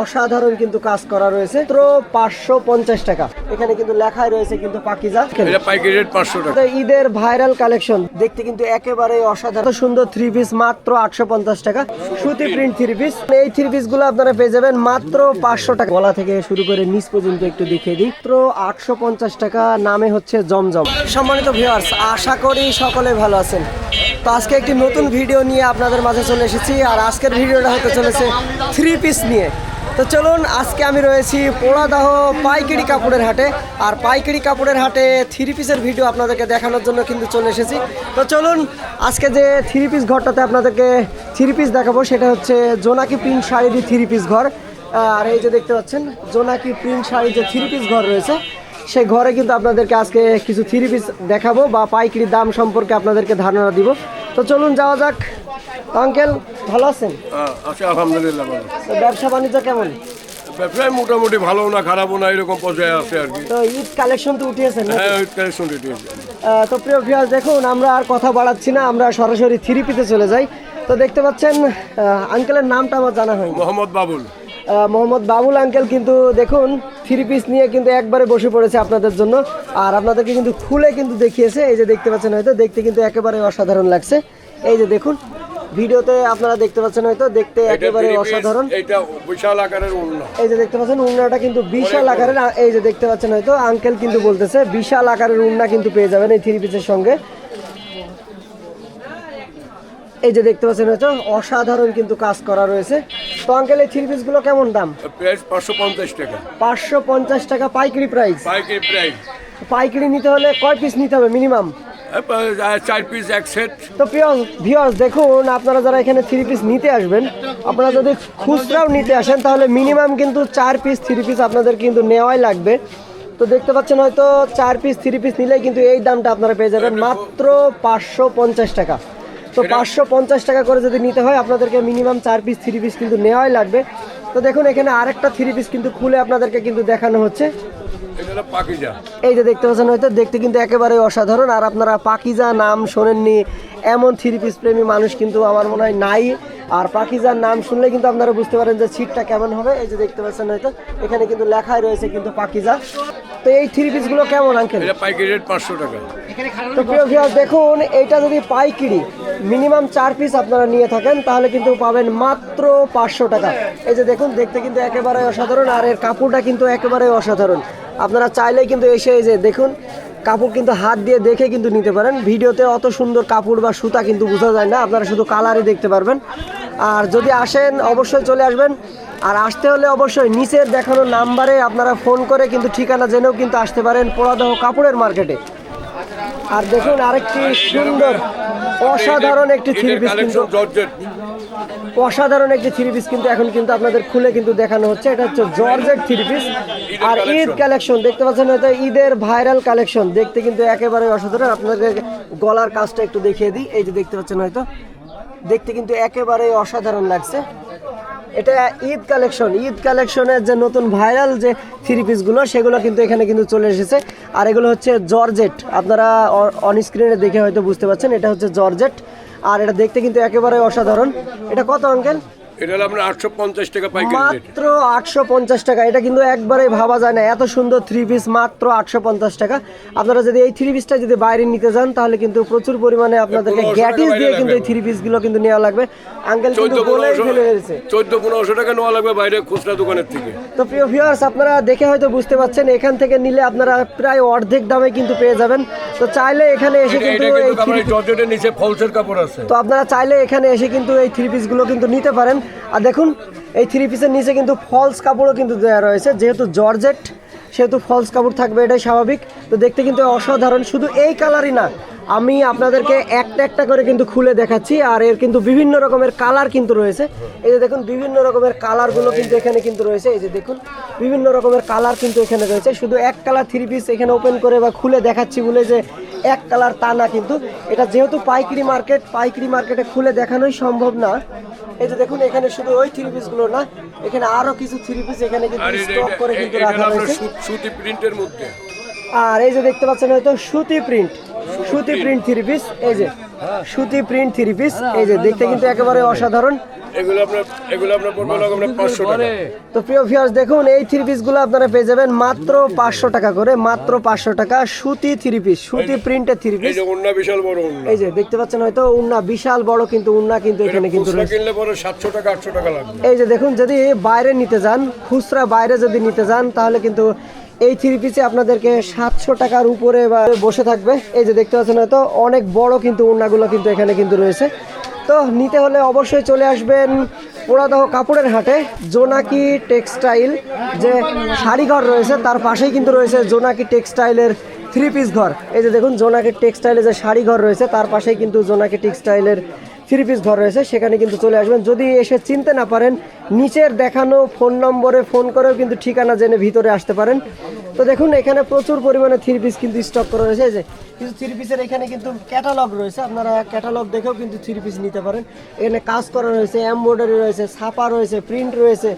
অসাধারণ কিন্তু কাজ করা রয়েছে। মাত্র পাঁচশো পঞ্চাশ টাকা। এখানে কিন্তু লেখাই রয়েছে কিন্তু পাকিজা পাঁচশো টাকা। ঈদের ভাইরাল কালেকশন। দেখতে কিন্তু একেবারে অসাধারণ। সুন্দর থ্রি পিস মাত্র আটশো পঞ্চাশ টাকা। সুতি প্রিন্ট থ্রি পিস এই থ্রি পিসগুলো আপনারা পেয়ে যাবেন মাত্র পাঁচশো টাকা। গলা থেকে শুরু করে নিচ পর্যন্ত একটু দেখিয়ে দিই। মাত্র আটশো পঞ্চাশ টাকা। নামে হচ্ছে জমজম। সম্মানিত ভিউয়ার্স আশা করি সকলে ভালো আছেন। তো আজকে একটি নতুন ভিডিও নিয়ে আপনাদের মাঝে চলে এসেছি। আর আজকের ভিডিওটা হতে চলেছে থ্রি পিস নিয়ে। তো চলুন, আজকে আমি রয়েছি পোড়াদাহ পাইকারি কাপড়ের হাটে। আর পাইকারি কাপড়ের হাটে থ্রি পিসের ভিডিও আপনাদেরকে দেখানোর জন্য কিন্তু চলে এসেছি। তো চলুন, আজকে যে থ্রি পিস ঘরটাতে আপনাদেরকে থ্রি পিস দেখাবো, সেটা হচ্ছে জোনাকি প্রিন্ট শাড়ির থ্রি পিস ঘর। আর এই যে দেখতে পাচ্ছেন, জোনাকি প্রিন্ট শাড়ির যে থ্রি পিস ঘর রয়েছে, সেই ঘরে কিন্তু আপনাদেরকে আজকে কিছু থ্রি পিস দেখাবো বা পাইকারি দাম সম্পর্কে আপনাদেরকে ধারণা দিব। তো চলুন, যাওয়া যাক। আঙ্কেল ভালো আছেন? হ্যাঁ, আছে আলহামদুলিল্লাহ ভালো। ব্যবসা বাণিজ্য কেমন? ব্যবসায় মোটামুটি ভালো না খারাপও না এরকম পর্যায়ে আছে আর কি। তো ঈদ কালেকশন তো উঠিয়েছেন হ্যাঁ ওই কালেকশন আহ, তো প্রিয় ভিউয়ার্স দেখুন আমরা আর কথা বাড়াচ্ছি না আমরা সরাসরি থ্রি পিতে চলে যাই। তো দেখতে পাচ্ছেন আঙ্কেলের নামটা আমার জানা হয়নি। মোহাম্মদ বাবুল। মোহাম্মদ বাবুল আঙ্কেল কিন্তু দেখুন থ্রি পিস নিয়ে কিন্তু একবারে বসে পড়েছে আপনাদের জন্য। আর আপনাদেরকে কিন্তু খুলে কিন্তু দেখিয়েছে এই যে দেখতে পাচ্ছেন হয়তো দেখতে কিন্তু একেবারে অসাধারণ লাগছে। এই যে দেখুন ভিডিওতে আপনারা দেখতে পাচ্ছেন হয়তো দেখতে একেবারে অসাধারণ। এটা বিশাল আকারের উন্নত এই যে দেখতে পাচ্ছেন উন্নাটা কিন্তু বিশাল আকারের এই যে দেখতে পাচ্ছেন হয়তো আঙ্কেল কিন্তু বলতেছে বিশাল আকারের উন্না কিন্তু পেয়ে যাবেন এই থ্রি পিসের সঙ্গে। এই যে দেখতে পাচ্ছেন হয়তো অসাধারণ কিন্তু কাজ করা রয়েছে। তো আঙ্কেল এই থ্রি পিসগুলো কেমন দাম? প্রাইস পাঁচশো পঞ্চাশ টাকা। পাঁচশো পঞ্চাশ টাকা পাইকারি প্রাইস। পাইকারি প্রাইস। পাইকারি নিতে হলে কয় পিস নিতে হবে মিনিমাম? চার পিস এক সেট তো প্রিয় ভিউয়ার্স দেখুন আপনারা যারা এখানে থ্রি পিস নিতে আসবেন আপনারা যদি খুচরাও নিতে আসেন তাহলে মিনিমাম কিন্তু চার পিস থ্রি পিস আপনাদের কিন্তু নেওয়াই লাগবে। তো দেখতে পাচ্ছেন হয়তো চার পিস থ্রি পিস নিলেই কিন্তু এই দামটা আপনারা পেয়ে যাবেন মাত্র পাঁচশো পঞ্চাশ টাকা। তো পাঁচশো পঞ্চাশ টাকা করে যদি নিতে হয় আপনাদেরকে মিনিমাম চার পিস থ্রি পিস কিন্তু নেওয়াই লাগবে। তো দেখুন এখানে আরেকটা থ্রি পিস কিন্তু খুলে আপনাদেরকে কিন্তু দেখানো হচ্ছে। এই যে দেখতে পাচ্ছেন হয়তো দেখতে কিন্তু একেবারে অসাধারণ। আর আপনারা পাকিজা নাম শোনেননি এমন থ্রি পিস প্রেমী মানুষ কিন্তু আমার মনে হয় নাই। আর পাকিজার নাম শুনলে কিন্তু আপনারা বুঝতে পারেন যে সিটটা কেমন হবে। এই যে দেখতে পাচ্ছেন হয়তো এখানে কিন্তু লেখাই রয়েছে কিন্তু পাকিজা। তো এই থ্রি পিসগুলো কেমন আঙ্কেল? এটা পাইকারি রেট পাঁচশো টাকা। তো প্রিয় ভিউয়ার দেখুন এটা যদি পাইকিরি মিনিমাম চার পিস আপনারা নিয়ে থাকেন তাহলে কিন্তু পাবেন মাত্র পাঁচশো টাকা। এই যে দেখুন দেখতে কিন্তু একেবারে অসাধারণ আর এর কাপড়টা কিন্তু একেবারে অসাধারণ। আপনারা চাইলেই কিন্তু এসে এই যে দেখুন কাপড় কিন্তু হাত দিয়ে দেখে কিন্তু নিতে পারেন। ভিডিওতে অত সুন্দর কাপড় বা সুতা কিন্তু বোঝা যায় না আপনারা শুধু কালারই দেখতে পারবেন। আর যদি আসেন অবশ্যই চলে আসবেন। আর আসতে হলে অবশ্যই নিচের দেখানো নাম্বারে আপনারা ফোন করে কিন্তু ঠিকানা জেনেও কিন্তু আসতে পারেন পোড়াদহ কাপড়ের মার্কেটে। আর দেখুন আরেকটি সুন্দর অসাধারণ একটি থ্রি পিস কিন্তু অসাধারণ একটি থ্রি পিস কিন্তু এখন কিন্তু আপনাদের খুলে কিন্তু দেখানো হচ্ছে। এটা হচ্ছে জর্জেট থ্রি পিস আর ঈদ কালেকশন দেখতে পাচ্ছেন হয়তো ঈদের ভাইরাল কালেকশন দেখতে কিন্তু একেবারে অসাধারণ। আপনাদের গলার কাজটা একটু দেখিয়ে দিই। এই যে দেখতে পাচ্ছেন হয়তো। দেখতে কিন্তু একেবারে অসাধারণ লাগছে। এটা ঈদ কালেকশন ঈদ কালেকশনের যে নতুন ভাইরাল যে থ্রি পিসগুলো সেগুলো কিন্তু এখানে কিন্তু চলে এসেছে। আর এগুলো হচ্ছে জর্জেট। আপনারা অন স্ক্রিনে দেখে হয়তো বুঝতে পারছেন এটা হচ্ছে জর্জেট। আর এটা দেখতে কিন্তু একেবারে অসাধারণ। এটা কত আঙ্কেল? এটা আপনার আটশো পঞ্চাশ টাকা পাইকারি মাত্র আটশো পঞ্চাশ টাকা। এটা কিন্তু একবারে ভাবা যায় না। এত সুন্দর থ্রি পিস মাত্র আটশো পঞ্চাশ টাকা। আপনারা যদি এই থ্রি পিসটা যদি বাইরে নিতে যান তাহলে কিন্তু প্রচুর পরিমাণে আপনাদেরকে গ্যাটিস দিয়ে কিন্তু এই থ্রি পিসগুলো কিন্তু নেওয়া লাগবে। আঙ্কেল কিন্তু বলেই ফেলে ফেলেছে চোদ্দ পনেরোশো টাকা নেওয়া লাগবে বাইরে খুচরা দোকানের থেকে। তো প্রিয় ভিউয়ার্স আপনারা দেখে হয়তো বুঝতে পারছেন এখান থেকে নিলে আপনারা প্রায় অর্ধেক দামে কিন্তু পেয়ে যাবেন। তো চাইলে এখানে এসে কিন্তু এই আমার নিচে ফলসের কাপড় আছে। তো আপনারা চাইলে এখানে এসে কিন্তু এই থ্রি পিসগুলো কিন্তু নিতে পারেন। আর দেখুন, এই থ্রি পিসের নিচে কিন্তু ফলস কাপড়ও কিন্তু দেওয়া রয়েছে। যেহেতু জর্জেট, সেহেতু ফলস কাপড় থাকবে, এটাই স্বাভাবিক। তো দেখতে কিন্তু অসাধারণ, শুধু এই কালারই না, আমি আপনাদেরকে একটা একটা করে কিন্তু খুলে দেখাচ্ছি, আর এর কিন্তু বিভিন্ন রকমের কালার কিন্তু রয়েছে। এই যে দেখুন, বিভিন্ন রকমের কালারগুলো কিন্তু এখানে কিন্তু রয়েছে। এই যে দেখুন, বিভিন্ন রকমের কালার কিন্তু এখানে রয়েছে। শুধু এক কালার থ্রি পিস এখানে ওপেন করে বা খুলে দেখাচ্ছি বলে যে এক কালার তা না কিন্তু। এটা যেহেতু পাইকারি মার্কেট পাইকারি মার্কেটে খুলে দেখানোই সম্ভব না। এই যে দেখুন এখানে শুধু ওই থ্রি পিসগুলো না এখানে আরও কিছু থ্রি পিস এখানে কিন্তু স্টক করে কিন্তু রাখা সু- সুতি প্রিন্টের মধ্যে। আর এই যে দেখতে পাচ্ছেন হয়তো সুতি প্রিন্ট সুতি প্রিন্ট থ্রি পিস এই যে। সুতি প্রিন্ট থ্রি পিস এই যে দেখতে কিন্তু একেবারে অসাধারণ। এগুলো আপনার এগুলো আপনার পড়বে হলো আপনার পাঁচশো টাকা। তো প্রিয় ভিউয়ার্স দেখুন এই থ্রি পিসগুলো আপনারা পেয়ে যাবেন মাত্র পাঁচশো টাকা করে মাত্র পাঁচশো টাকা সুতি থ্রি পিস সুতি প্রিন্টের থ্রি এই পিস যে অন্য বিশাল বড় এই যে দেখতে পাচ্ছেন হয়তো উন্না বিশাল বড় কিন্তু উন্না কিন্তু এখানে কিন্তু রয়েছে। কিনলে পরে সাতশো টাকা আটশো টাকা লাগবে। এই যে দেখুন যদি বাইরে নিতে যান খুচরা বাইরে যদি নিতে যান তাহলে কিন্তু এই থ্রি পিসে আপনাদেরকে সাতশো টাকার উপরে বা বসে থাকবে। এই যে দেখতে পাচ্ছেন হয়তো অনেক বড় কিন্তু উন্নাগুলো কিন্তু এখানে কিন্তু রয়েছে। তো নিতে হলে অবশ্যই চলে আসবেন পোড়াদহ কাপড়ের হাটে, জোনাকি টেক্সটাইল যে শাড়িঘর রয়েছে, তার পাশেই কিন্তু রয়েছে জোনাকি টেক্সটাইলের থ্রি পিস ঘর। এই যে দেখুন, জোনাকি টেক্সটাইলের যে শাড়ি ঘর রয়েছে, তার পাশেই কিন্তু জোনাকি টেক্সটাইলের থ্রি পিস ঘর রয়েছে, সেখানে কিন্তু চলে আসবেন। যদি এসে চিনতে না পারেন, নিচের দেখানো ফোন নম্বরে ফোন করেও কিন্তু ঠিকানা জেনে ভিতরে আসতে পারেন। তো দেখুন, এখানে প্রচুর পরিমাণে থ্রি পিস কিন্তু স্টক করা রয়েছে। যে, কিন্তু থ্রি পিসের এখানে কিন্তু ক্যাটালগ রয়েছে। আপনারা ক্যাটালগ দেখেও কিন্তু থ্রি পিস নিতে পারেন। এখানে কাজ করা রয়েছে এমব্রয়ডারি রয়েছে, ছাপা রয়েছে প্রিন্ট রয়েছে।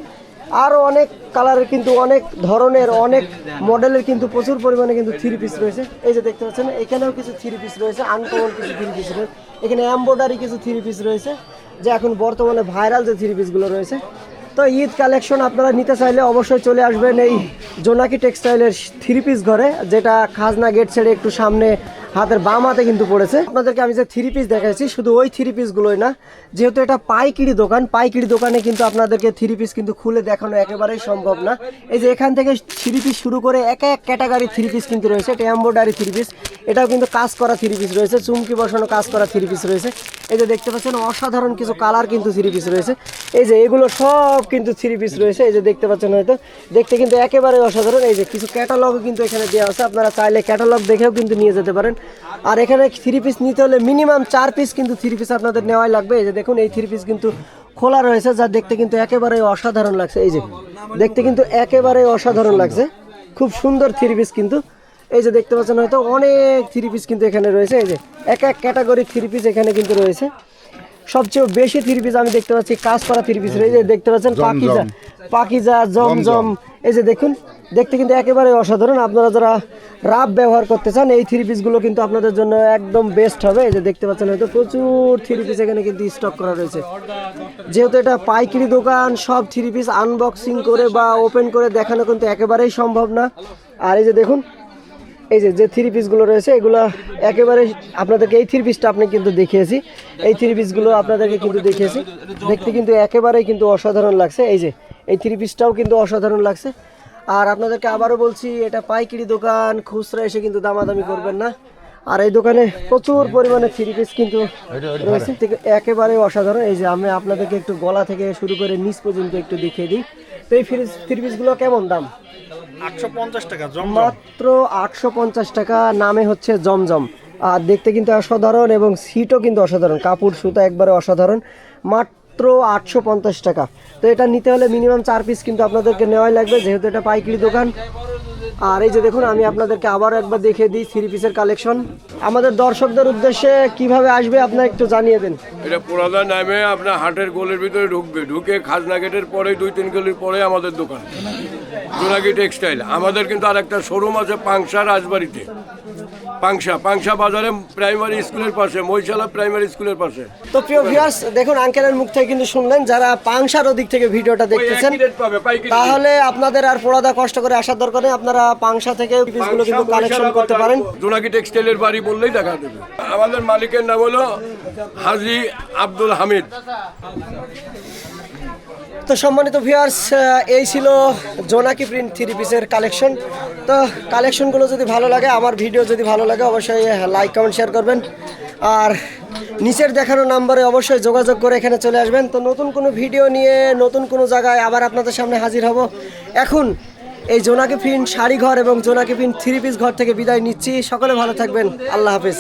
আরও অনেক কালারের কিন্তু, অনেক ধরনের, অনেক মডেলের কিন্তু প্রচুর পরিমাণে কিন্তু থ্রি পিস রয়েছে। এই যে দেখতে পাচ্ছেন, এখানেও কিছু থ্রি পিস রয়েছে আনকমন কিছু থ্রি পিস রয়েছে। এখানে এমব্রয়ডারি কিছু থ্রি পিস রয়েছে, যে এখন বর্তমানে ভাইরাল যে থ্রি পিসগুলো রয়েছে। তো ঈদ কালেকশন আপনারা নিতে চাইলে অবশ্যই চলে আসবেন এই জোনাকি টেক্সটাইলের থ্রি পিস ঘরে, যেটা খাজনা গেট ছেড়ে একটু সামনে হাতের বাম হাতে কিন্তু পড়েছে। আপনাদেরকে আমি যে থ্রি পিস দেখাচ্ছি শুধু ওই থ্রি পিসগুলোই না, যেহেতু এটা পাইকিরি দোকান, পাইকিরি দোকানে কিন্তু আপনাদেরকে থ্রি পিস কিন্তু খুলে দেখানো একেবারেই সম্ভব না। এই যে এখান থেকে থ্রি পিস শুরু করে এক এক ক্যাটাগরি থ্রি পিস কিন্তু রয়েছে, এটা এম্ব্রয়ডারি থ্রি পিস এটাও কিন্তু কাজ করা থ্রি পিস রয়েছে, চুমকি বসানো কাজ করা থ্রি পিস রয়েছে। এই যে দেখতে পাচ্ছেন, অসাধারণ কিছু কালার কিন্তু থ্রি পিস রয়েছে। এই যে এগুলো সব কিন্তু থ্রি পিস রয়েছে, এই যে দেখতে পাচ্ছেন হয়তো, দেখতে কিন্তু একেবারে অসাধারণ। এই যে কিছু ক্যাটালগও কিন্তু এখানে দেওয়া আছে, আপনারা চাইলে ক্যাটালগ দেখেও কিন্তু নিয়ে যেতে পারেন। আর এখানে থ্রি পিস নিতে হলে মিনিমাম চার পিস কিন্তু থ্রি পিস আপনাদের নেওয়াই লাগবে। এই যে দেখুন এই থ্রি পিস কিন্তু খোলা রয়েছে যা দেখতে কিন্তু একেবারে অসাধারণ লাগছে। এই যে দেখতে কিন্তু একেবারে অসাধারণ লাগছে। খুব সুন্দর থ্রি পিস কিন্তু। এই যে দেখতে পাচ্ছেন হয়তো অনেক থ্রি পিস কিন্তু এখানে রয়েছে। এই যে এক এক ক্যাটাগরি থ্রি পিস এখানে কিন্তু রয়েছে। সবচেয়ে বেশি থ্রি পিস আমি দেখতে পাচ্ছি কাজ করা থ্রি পিস এই যে দেখতে পাচ্ছেন পাকিজা পাকিজা জমজম এই যে দেখুন দেখতে কিন্তু একেবারে অসাধারণ। আপনারা যারা রাব ব্যবহার করতে চান এই থ্রি পিসগুলো কিন্তু আপনাদের জন্য একদম বেস্ট হবে। এই যে দেখতে পাচ্ছেন হয়তো প্রচুর থ্রি পিস এখানে কিন্তু স্টক করা রয়েছে। যেহেতু এটা পাইকারি দোকান সব থ্রি পিস আনবক্সিং করে বা ওপেন করে দেখানো কিন্তু একেবারেই সম্ভব না। আর এই যে দেখুন এই যে যে থ্রি পিসগুলো রয়েছে এগুলো একেবারে আপনাদেরকে এই থ্রি পিসটা আপনি কিন্তু দেখিয়েছি। এই থ্রি পিসগুলো আপনাদেরকে কিন্তু দেখিয়েছি। দেখতে কিন্তু একেবারেই কিন্তু অসাধারণ লাগছে। এই যে এই থ্রি পিসটাও কিন্তু অসাধারণ লাগছে। আর আপনাদেরকে আবারও বলছি এটা পাইকারি দোকান খুচরা এসে কিন্তু দামাদামি করবেন না। আর এই দোকানে প্রচুর পরিমাণে থ্রি পিস কিন্তু রয়েছে। একেবারে অসাধারণ। এই যে আমি আপনাদেরকে একটু গলা থেকে শুরু করে নিচ পর্যন্ত একটু দেখিয়ে দিই। তো এই ফ্রিজ থ্রি পিসগুলো কেমন দাম? আটশো পঞ্চাশ টাকা মাত্র আটশো পঞ্চাশ টাকা নামে হচ্ছে জমজম। আর দেখতে কিন্তু অসাধারণ এবং সিটও কিন্তু অসাধারণ। কাপড় সুতা একবারে অসাধারণ। মাত্র আটশো পঞ্চাশ টাকা। তো এটা নিতে হলে মিনিমাম চার পিস কিন্তু আপনাদেরকে নেওয়াই লাগবে, যেহেতু এটা পাইকারি দোকান। আর এই যে দেখুন, আমি আপনাদেরকে আবারও একবার দেখিয়ে দিই থ্রি পিসের কালেকশন আমাদের দর্শকদের উদ্দেশ্যে কীভাবে আসবে আপনার একটু জানিয়ে দেন। এটা পোড়াদা নামে আপনার হাটের গোলের ভিতরে ঢুকবে। ঢুকে খাজনা গেটের পরে দুই, তিন গলির পরে আমাদের দোকান। জোনাকি টেক্সটাইল। আমাদের কিন্তু আর একটা শোরুম আছে পাংশা রাজবাড়িতে। পাংশা পাংশা বাজারে প্রাইমারি স্কুলের পাশে মহিশালা প্রাইমারি স্কুলের পাশে। তো প্রিয় ভিউয়ার্স দেখুন আঙ্কেলের মুখ থেকে কিন্তু শুনলেন যারা পাংশার ওদিক থেকে ভিডিওটা দেখতেছেন তাহলে আপনাদের আর পড়াদা কষ্ট করে আসার দরকার নেই আপনারা পাংশা থেকে পিসগুলো কিন্তু কালেকশন করতে পারেন। জোনাকি টেক্সটাইলের বাড়ি বললেই দেখা দেবে আমাদের মালিকের নাম হলো হাজি আব্দুল হামিদ। তো সম্মানিত ভিউয়ার্স এই ছিল জোনাকি প্রিন্ট থ্রি পিসের কালেকশন তো কালেকশনগুলো যদি ভালো লাগে, আমার ভিডিও যদি ভালো লাগে, অবশ্যই লাইক কমেন্ট শেয়ার করবেন। আর নিচের দেখানো নাম্বারে অবশ্যই যোগাযোগ করে এখানে চলে আসবেন। তো নতুন কোনো ভিডিও নিয়ে, নতুন কোনো জায়গায় আবার আপনাদের সামনে হাজির হব। এখন এই জোনাকি প্রিন্ট শাড়ি ঘর এবং জোনাকি প্রিন্ট থ্রি পিস ঘর থেকে বিদায় নিচ্ছি। সকলে ভালো থাকবেন। আল্লাহ হাফেজ।